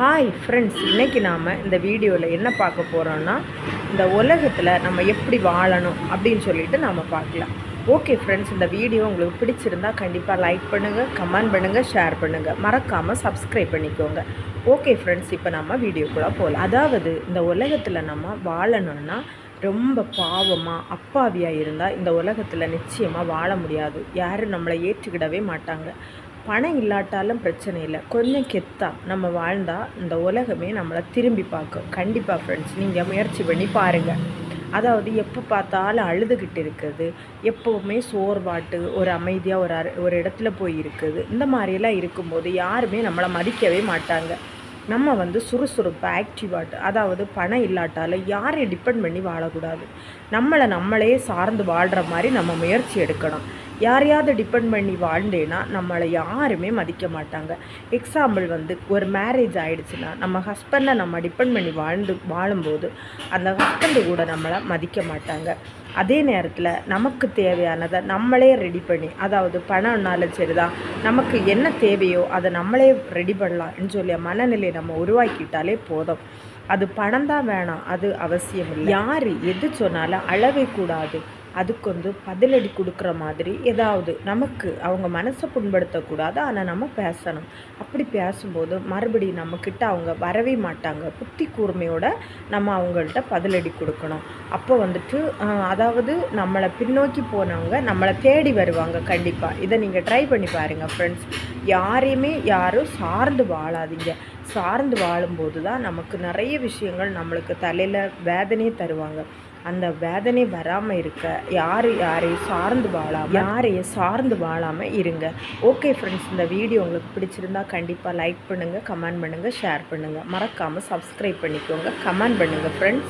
Hi friends இன்றைக்கி நாம் இந்த வீடியோவில் என்ன பார்க்க போகிறோன்னா இந்த உலகத்தில் நம்ம எப்படி வாழணும் அப்படின்னு சொல்லிட்டு நாம் பார்க்கலாம். ஓகே ஃப்ரெண்ட்ஸ் இந்த வீடியோ உங்களுக்கு பிடிச்சிருந்தா கண்டிப்பாக லைக் பண்ணுங்கள் கமெண்ட் பண்ணுங்கள் ஷேர் பண்ணுங்கள் மறக்காமல் சப்ஸ்கிரைப் பண்ணிக்கோங்க. ஓகே ஃப்ரெண்ட்ஸ் இப்போ நம்ம வீடியோக்குள்ளே போகலாம் அதாவது இந்த உலகத்தில் நம்ம வாழணும்னா ரொம்ப பாவமாக அப்பாவியாக இருந்தால் இந்த உலகத்தில் நிச்சயமாக வாழ முடியாது. யாரும் நம்மளை ஏற்றுக்கிடவே மாட்டாங்க. பணம் இல்லாட்டாலும் பிரச்சனை இல்லை. கொஞ்சம் கெத்தா நம்ம வாழ்ந்தால் இந்த உலகமே நம்மளை திரும்பி பார்க்கும். கண்டிப்பாக ஃப்ரெண்ட்ஸ் நீங்கள் முயற்சி பண்ணி பாருங்கள் அதாவது எப்போ பார்த்தாலும் அழுதுகிட்டு இருக்குது. எப்போவுமே சோர்வாட்டு ஒரு அமைதியாக ஒரு ஒரு இடத்துல போய் இருக்குது. இந்த மாதிரியெல்லாம் இருக்கும்போது யாருமே நம்மளை மதிக்கவே மாட்டாங்க. நம்ம வந்து சுறுசுறுப்பு ஆக்டிவாட் அதாவது பணம் இல்லாட்டாலும் யாரையும் டிபெண்ட் பண்ணி வாழக்கூடாது. நம்மளை நம்மளே சார்ந்து வாழ்கிற மாதிரி நம்ம முயற்சி எடுக்கணும். யாரையாவது டிபெண்ட் பண்ணி வாழ்ந்தேன்னா நம்மளை யாருமே மதிக்க மாட்டாங்க. எக்ஸாம்பிள் வந்து ஒரு மேரேஜ் ஆகிடுச்சுன்னா நம்ம ஹஸ்பண்டை நம்ம டிபெண்ட் பண்ணி வாழ்ந்து வாழும்போது அந்த ஹஸ்பண்டு கூட நம்மளை மதிக்க மாட்டாங்க. அதே நேரத்தில் நமக்கு தேவையானதை நம்மளே ரெடி பண்ணி அதாவது பணம்னாலும் சரிதான் நமக்கு என்ன தேவையோ அதை நம்மளே ரெடி பண்ணலாம்னு சொல்லி மனநிலை நம்ம உருவாக்கிட்டாலே போதும். அது பணம் தான் வேணாம் அது அவசியம் இல்லை. யார் எது சொன்னாலும் அழவே கூடாது. அதுக்கு வந்து பதிலடி கொடுக்குற மாதிரி ஏதாவது நமக்கு அவங்க மனசை புண்படுத்தக்கூடாது ஆனால் நம்ம பேசணும். அப்படி பேசும்போது மறுபடியும் நம்மக்கிட்ட அவங்க வரவே மாட்டாங்க. புத்தி கூர்மையோட நம்ம அவங்கள்ட்ட பதிலடி கொடுக்கணும். அப்போ வந்துட்டு அதாவது நம்மளை பின்னோக்கி போனவங்க நம்மளை தேடி வருவாங்க கண்டிப்பாக இதை நீங்கள் ட்ரை பண்ணி பாருங்கள் ஃப்ரெண்ட்ஸ் யாரையுமே யாரும் சார்ந்து வாழாதீங்க. சார்ந்து வாழும்போது தான் நமக்கு நிறைய விஷயங்கள் நம்மளுக்கு தலையில் வேதனையே தருவாங்க. அந்த வேதனை வராமல் இருக்க யார் யாரையும் சார்ந்து வாழாமல் யாரையும் சார்ந்து வாழாமல் இருங்க. ஓகே ஃப்ரெண்ட்ஸ் இந்த வீடியோ உங்களுக்கு பிடிச்சிருந்தா கண்டிப்பாக லைக் பண்ணுங்கள் கமெண்ட் பண்ணுங்கள் ஷேர் பண்ணுங்கள் மறக்காமல் சப்ஸ்கிரைப் பண்ணிக்கோங்க கமெண்ட் பண்ணுங்கள் ஃப்ரெண்ட்ஸ்